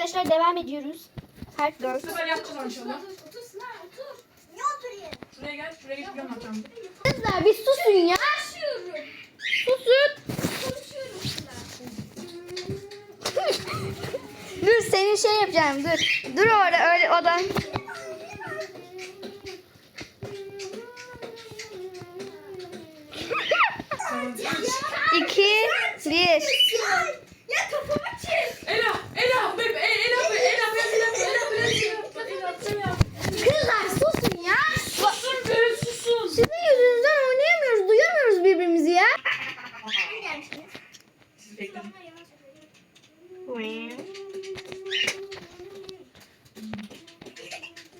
Arkadaşlar devam ediyoruz. Heart Girls. Bu sefer yapacağız inşallah. Otur Sınav otur. Niye oturayım? Şuraya gel. Şuraya geç biliyorum ne yapacağımı. Kızlar bir susun ya. Konuşuyorum. Susun. Dur senin şey yapacağım dur. Dur orada öyle odan. İki, bir. Ya kafamı. Ela! Ela! Be, e, Ela! Be, Ela! Biraz Ela! Ela! Biraz Ela! Ela! Ela! Kızlar susun ya. Susun be! Susun! Sizin yüzünüzden oynayamıyoruz, duyamıyoruz birbirimizi ya. Ben gelmiştim. Sizi bekledim.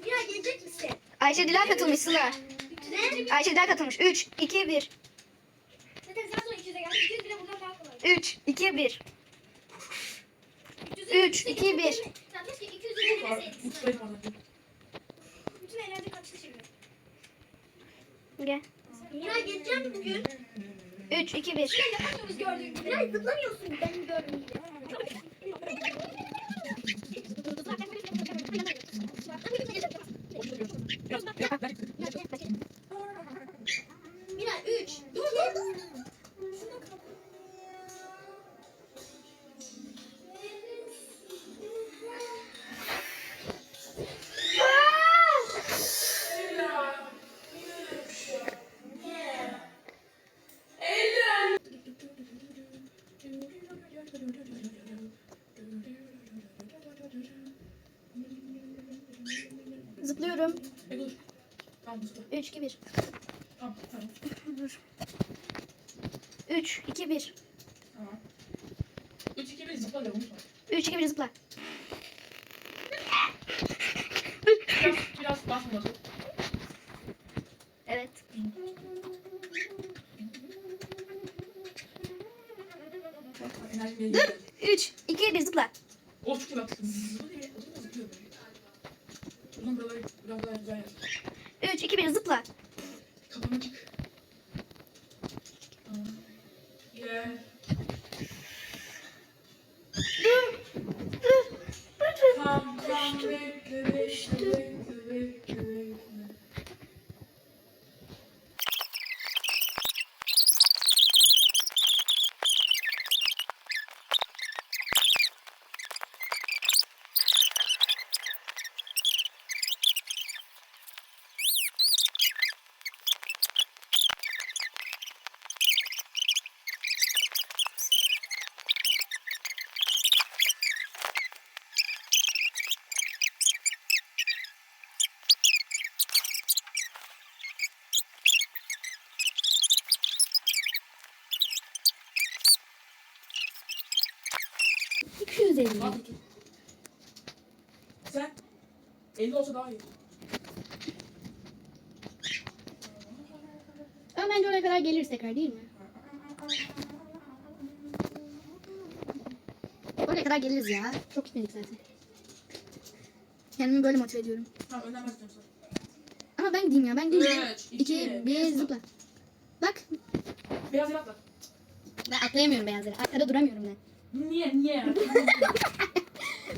Ya gelecek misin? Ayşe Dilan katılmış Sıla. Ne? Ayşe Dilan katılmış. 3, 2, 1. Zaten sen sonra 200'e geldin. 200 bile buradan daha kolay. 3, 2, 1. 300'e Üç, iki, bir. Ya keşke 200'e Var, gelmeseydin. Mutfayı falan. Bütün eğlence kaçtı şimdi. Gel. Ya geleceğim bugün. 3, 2, 1. Ya yapamıyoruz gördüğün gibi. Biraz zıplamıyorsun benim gördüğüm gibi. Mira Zıplıyorum. E dur. Tamam usta. 3, 2, 1. Tamam tamam. 3, 2, 1. Tamam. 3 2 1 zıpla da unutma. 3, 2, 1 zıpla. Biraz biraz basma. Evet. Dur. 3, 2, 1 zıpla. O çok iyi bak. Zıplıyor böyle. O da zıplıyor böyle. Uzun buraları biraz daha güzel yap. 3, 2, 1 zıpla. Kafana çık. Tamam. Gel. Tam tam bekle bekle bekle bekle bekle. Al tutun. Sen 50 olsa daha iyi. Ama bence oraya kadar geliriz tekrar değil mi? Oraya kadar geliriz ya. Çok gitmedik zaten. Kendimi böyle motive ediyorum. Tamam önden ben tutuyorum sana. Ama ben gideyim ya. Ben gideyim. Üç, 2, iki, 1 bir, zıpla. Bak. Beyaz yer atla. Ben atlayamıyorum beyazları. Arkada duramıyorum ben. Niye niye?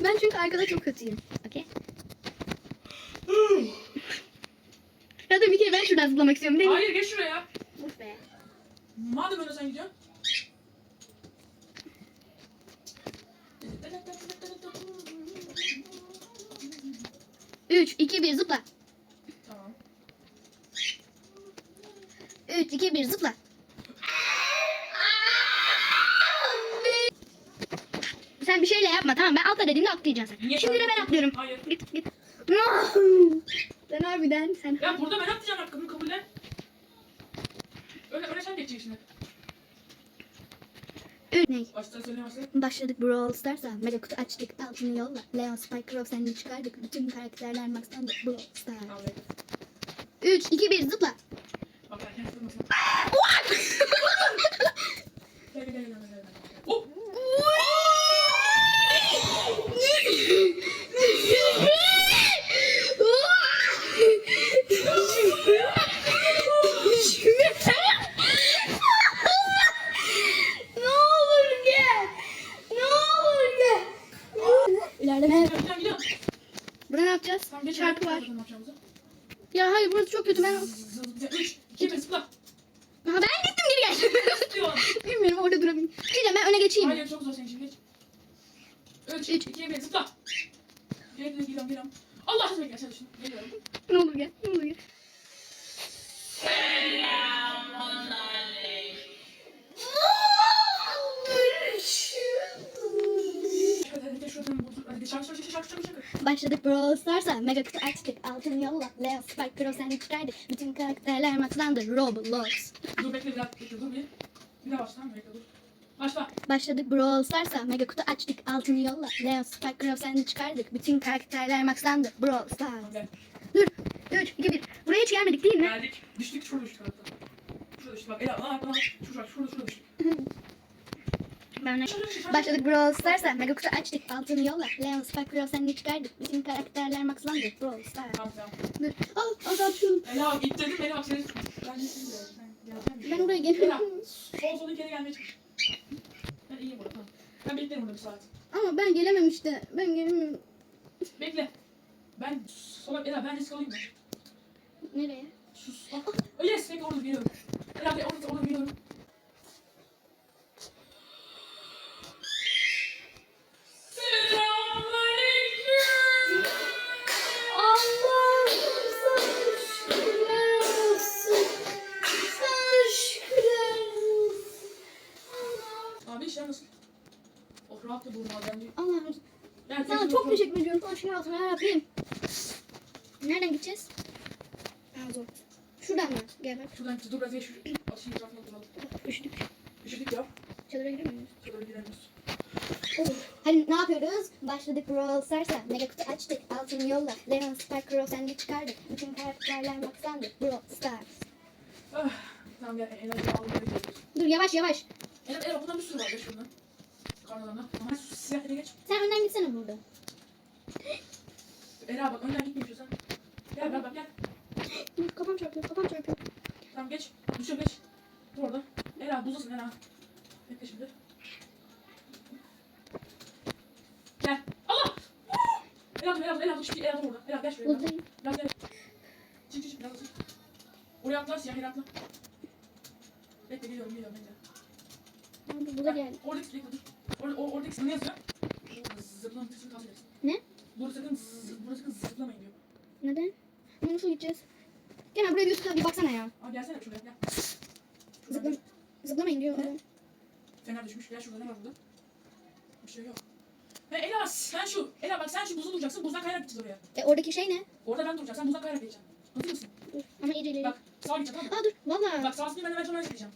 Ben çünkü arkada çok kötüyüm. Okey. ya da bir kere ben şuradan zıplamak istiyorum değil mi? Hayır geç şuraya. Of be. Madem öyle sen gidiyorsun. Üç, iki, bir zıpla. Tamam. Üç, iki, bir zıpla. Bir şeyle yapma tamam ben atla dediğimde atlayacaksın sen. Niye Şimdi de ben atlıyorum. Hayır. Git git. sen harbiden sen. Ya burada ben atlayacağım hakkımı kabullen. Öyle öyle sen geçeceksin. Üç. Ne? Baştan söylemezsen. Başladık Brawl Stars'a. Mega kutu açtık. Altını yolla. Leon, Spike, Crow seni çıkardık. Bütün karakterler max'tan da Brawl Stars. Tamam. 3, 2, 1 zıpla. Bak ben kendi fırmasına. Gel gel gel gel. gel. Hop. ne olur gel. Ne olur gel. İleride Ne? Gidiyorum gidiyorum gidiyorum. Burada ne geç. Şarkı var. Ya hayır burası çok kötü. Ben... Zı- 3, 2, 1 zıpla. Ha, ben gittim geri. Zıplıyor. Bilmiyorum orada durabilirim. Gideceğim ben öne geçeyim. Hayır çok zor senin için geç. 3, Üç. 2, 1 zıpla. Geliyorum geliyorum geliyorum. Allah aşkına gel sen düşün. Geliyorum. Ne olur gel. Ne olur gel. Başladık Brawl Stars'a. Mega kutu açtık. Altın yolla. Leo, Spike, Crow seni çıkardık. Bütün karakterler maxlandı. Roblox. Dur bekle biraz bekle dur bir. Bir daha başla tamam bekle dur. Başla. Başladık Brawl Stars'a. Mega kutu açtık. Altın yolla. Leo, Spike, Crow seni çıkardık. Bütün karakterler maxlandı. Brawl Stars. Dur. 3, 2, 1. Buraya hiç gelmedik değil mi? Geldik. Düştük şurada düştük hatta. Şurada düştük bak. Ela aa aa. Şurada şurada şurada düştük. Ben. Başladık Brawl Stars'a. Mega kutu açtık. Altın yolla. Leo, Spike, Crow seni çıkardık. Bütün karakterler maxlandı. Brawl Stars. Dur. Al, azaltıyorum. Ela git dedim Ela seni. Ben de. Sen oraya geliyorum. Sol sol geri gelmeye çalış. Ben iyiyim burada. Ben beklerim burada bir saat. Ama ben gelemem işte. Ben gelemem. Bekle. Ben sola Ela ben risk alayım? Nereye? Sus. Oh, yes bekle orada geliyorum. Ela orada orada geliyorum. Bence. Allah'ım sana çok teşekkür ediyorum. Şükür olsun yarabbim. Nereden gideceğiz? Ha, zor. Şuradan mı? Gel bak. Şuradan dur biraz geç. Ateşin etrafına duralım. Üşüdük. Üşüdük ya. Çadıra girer miyiz? Şurada gidemiyoruz. Hadi ne yapıyoruz? Başladık Brawl Stars'a. Mega kutu açtık. Altın yolla. Leon, Spike, Crow seni çıkardık. Bütün karakterler maxlandı. Brawl Stars. Ah, tamam gel enerji al geri gidiyoruz. Dur yavaş yavaş. Ela Ela bundan bir sürü var ya. Karnalarına. Ama siyah yere geç. Sen önden gitsene burada. Ela bak önden gitme istiyorsan. Gel gel bak gel. Kafam çarpıyor. Kafam çarpıyor. Tamam geç. Düşüyor geç. Dur orada. Ela buzdasın Ela. Bekle şimdi. Gel. Allah! Ela dur Ela dur Ela dur. Ela dur orada. Ela gel şuraya. Ela. Buradayım. Gel gel. Çık çık çık. Ela dur. Oraya atla siyah yere atla. Bekle geliyorum geliyorum bekle. Burada gel. Oradaki bekle dur. Orada, o, oradaki yazıyor? Zıplama sesini tavsiye edersin. Ne? Burada sakın, burada sakın zıplamayın diyor. Neden? Ama nasıl gideceğiz? Gel buraya bir üstüne bir baksana ya. Abi gelsene şuraya gel. Zıplam zıplamayın diyor. Ne? fener düşmüş. Gel şurada ne var burada? Bir şey yok. He Ela sen şu, Ela bak sen şu buzda duracaksın. Buzdan kayarak gideceğiz oraya. E oradaki şey ne? Orada ben duracağım. Sen buzdan kayarak geçeceksin. Hazır mısın? Ama iyice ileri. Bak sağa gideceğim tamam mı? Aa dur. Valla. Bak sağa gideyim ben de ben sonra gideceğim.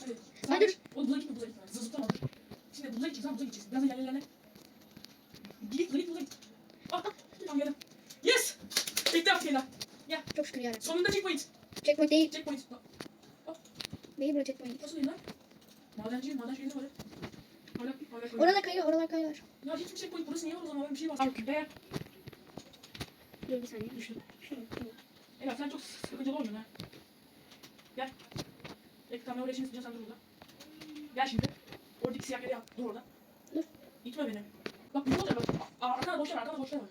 Hadi. Sağa Hadi. geç. Oğlum buza gitme buza gitme. Zı- Zıplama. Şimdi buza gideceğiz tamam buza gideceğiz. Biraz da ilerle Git buza git buza git. Ah tamam geldim. Yes! Bitti artık Ela. Çok şükür yarabbim. Sonunda checkpoint. Checkpoint değil. Checkpoint. Değil bura checkpoint. Nasıl değil lan? Madenci, madenci gelir var. Hala, hala koyuyor. Oralar kayıyor. Oralar kayıyor. Ya hiçbir checkpoint burası niye var o zaman? Ben bir şey değer. Dur bir saniye. Düştüm. Şunu. Ela sen çok sıkıntılı oynuyorsun ha. Gel. Bekle tamam oraya şimdi istiyorsan dur burada. Gel şimdi. Oradaki siyah yere yap. Dur orada. Dur. İtme beni. Bak ne olacak bak. Aa, arkana boşver arkana boşver bak.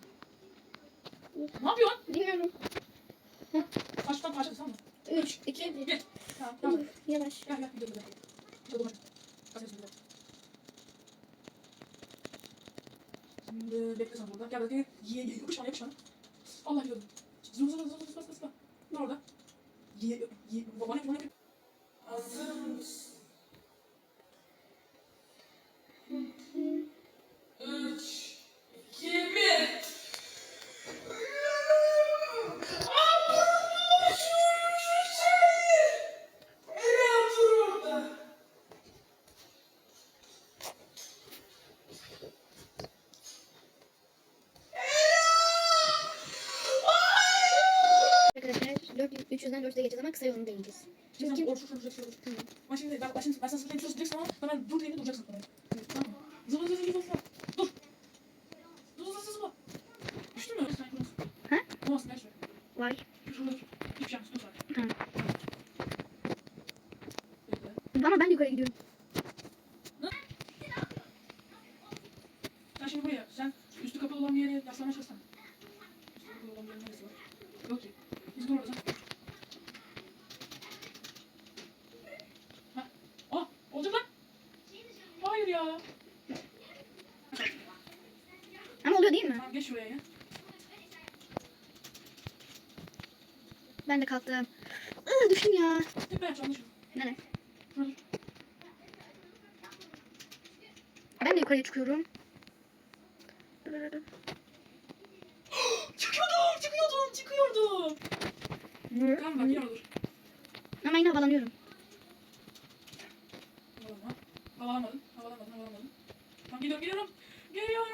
Dur. Ne yapıyorsun? Bilmiyorum. Taştan taşa mı? 3, 2, 1. Gel. Tamam. Yavaş. Gel gel. Gidelim gidelim. Gidelim hadi. Bekle sen burada. Gel hadi. Ye ye. Yapış bana yapış bana. Allah diyordum. Zıpla zıpla zıpla zıpla zıpla. Ne orada? Ye ye. Bana yapış bana yapış. 4, 300'den 400'e geçeceğiz ama kısa yolunu deneyeceğiz. Şimdi Kim- sen orada şurada duracaksın. Tamam. Ben şimdi ben, ben şimdi ben sana sıkıntı duracaksın ama hemen dur deyince duracaksın. Tamam mı? Zıpla zıpla zıpla zıpla. Dur. Zıpla zıpla zıpla. Düştün mü? Ha? Olmasın gel şuraya. Vay. Şurada dur. Şey yapmasın. Dur sadece. Tamam. Bekle. Ama ben yukarı gidiyorum. Sen şimdi buraya. Sen üstü kapalı olan Saklamaya çalışsana. Burada olan bir neresi var? Yok ki. Biz dur orada. Ha. Aa, olacak lan. Hayır ya. Ama oluyor değil mi? Tamam geç şuraya ya. Ben de kalktım. Iı, düştüm ya. Ben? Şurada. Ben de yukarıya çıkıyorum. Çıkıyordum, çıkıyordum, çıkıyordum. Tamam bak yine olur. Ama yine havalanıyorum. Havalanma. Havalamadım, havalamadım, havalamadım. Tamam gidiyorum, gidiyorum. Geliyorum.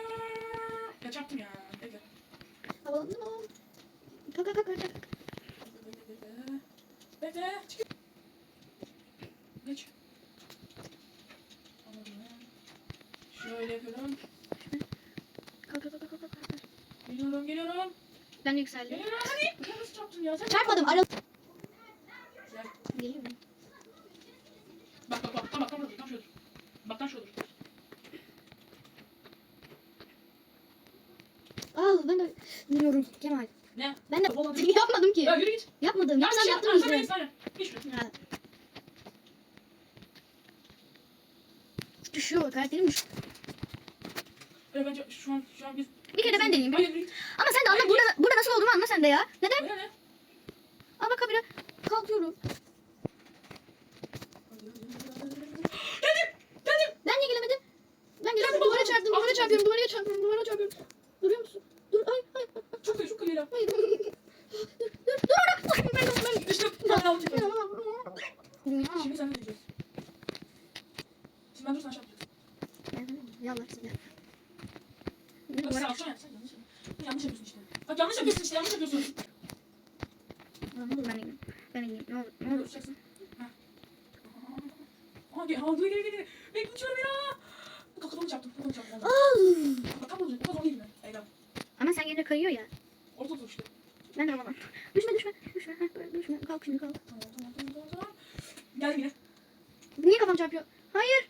Ya çarptım ya. Bekle. Havalandım. Kalk kalk kalk kalk. Bekle. Çık. Geç. Şöyle yapıyorum. Kalk kalk kalk kalk. kalk. Geliyorum, geliyorum. Ben yükseldim. Geliyorum. Hadi. Nasıl çarptın ya? Sen Çarpmadım. Ara... Gel. Geliyor mu? Bak bak bak. Tam bak tam şurada. Tam şurada. Bak tam şurada. Al ben de bilmiyorum Kemal. Ne? Ben de yapmadım ki. Ya yürü git. Yapmadım. Ya Yapsam şey, yaptım arkana işte. Geç şuraya. Düşüyor karakterim düşüyor. Evet bence şu an şu an biz Bir kere ben deneyeyim. Hayır git. Ama sen de anla burada, burada nasıl olduğumu anla sen de ya. Neden? Öyle ne? Al bak habire kalkıyorum. Geldim. Geldim. Ben niye gelemedim? Ben gelemedim. Geldim, Duvara bakalım. çarptım. Duvara Al. çarpıyorum. Duvara çarpıyorum. Duvara çarpıyorum. Duruyor musun? Dur. Ay ay ay. Çok iyi çok iyi Leyla. Hayır. dur. Dur. Dur. Dur orada. Ben ben. İşte ben aldım çıktım. Ya. Şimdi sen ne diyeceksin? Şimdi ben dur sen şey yapacaksın. Yallah size. Bak sen alçan yap. Sen yanlış yapıyorsun. Yanlış yapıyorsun işte. Bak yanlış yapıyorsun işte yanlış yapıyorsun. Ne olur ben de gideyim. Ben de gideyim. Ne olur. Ne yapacaksın? Ha. Aa gel aa gel gel gel. Bekliyorum ya. Kafamı çarptım. Kafamı çarptım. Olacak. Değil mi? Ama sen yine kayıyor ya. Orta dur işte. Ben de havalan. Düşme düşme. Düşme. Heh, düşme. Kalk şimdi kalk. Tamam tamam tamam tamam. yine. Niye kafam çarpıyor? Hayır.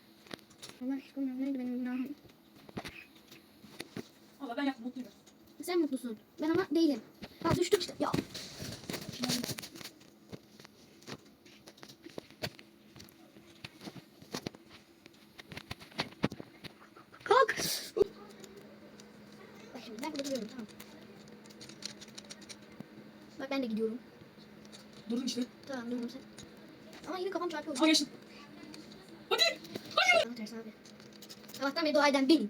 Allah bilmiyorum. Neydi benim günahım? Valla ben yaptım mutluyum. Sen mutlusun. Ben ama değilim. Ha düştüm işte. Ya. Kalk. Bak şimdi ben burada duruyorum tamam. Bak ben de gidiyorum. Durdun işte. Tamam durdum sen. Ama yine kafam çarpıyor. Aa geçtim. Hadi. Bana ters abi. Allah'tan beri dua eden benim.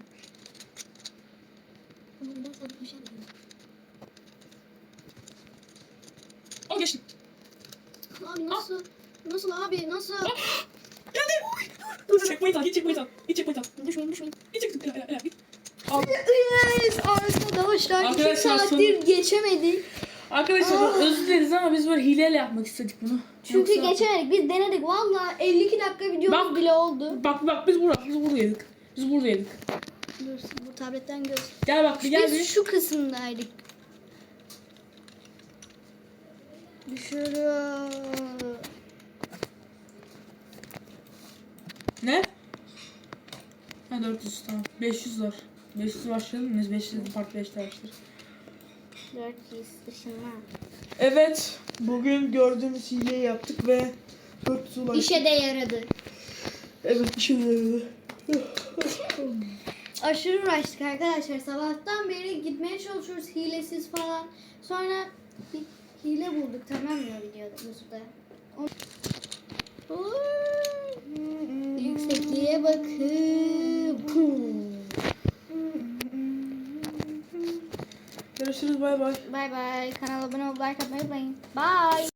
Aa geçtim. Abi nasıl? Nasıl abi nasıl? Geldim. Dur dur. Checkpoint al. Git checkpoint al. Git checkpoint al. Düşmeyin düşmeyin. Git checkpoint al. Ela, Ela, git. Al. Yes arkadaşlar iki Arkadaşlar, saattir geçemedik. Arkadaşlar özür dileriz ama biz böyle hileyle yapmak istedik bunu. Çünkü Yoksa- geçemedik. Biz denedik. Valla 52 dakika videomuz Bak. bile oldu. Bak bak biz burada, biz buradaydık. Biz buradaydık. Dur bu tabletten göz. Gel bak bir gel Biz bir. şu kısımdaydık. Düşürüyor. Ne? Ha 400 tamam. 500 var. 500 başlayalım mı? Biz 500 part 5'te başlar. 400 ışınma. Evet, bugün gördüğümüz hileyi yaptık ve 400 ulaştık. İşe de yaradı. Evet, işe yaradı. Aşırı uğraştık arkadaşlar. Sabahtan beri gitmeye çalışıyoruz hilesiz falan. Sonra bir hile bulduk tamam mı videoda. O- Yüksekliğe bakın. Görüşürüz, bay bay. Bay bay. Kanala abone olup like atmayı unutmayın. Bye.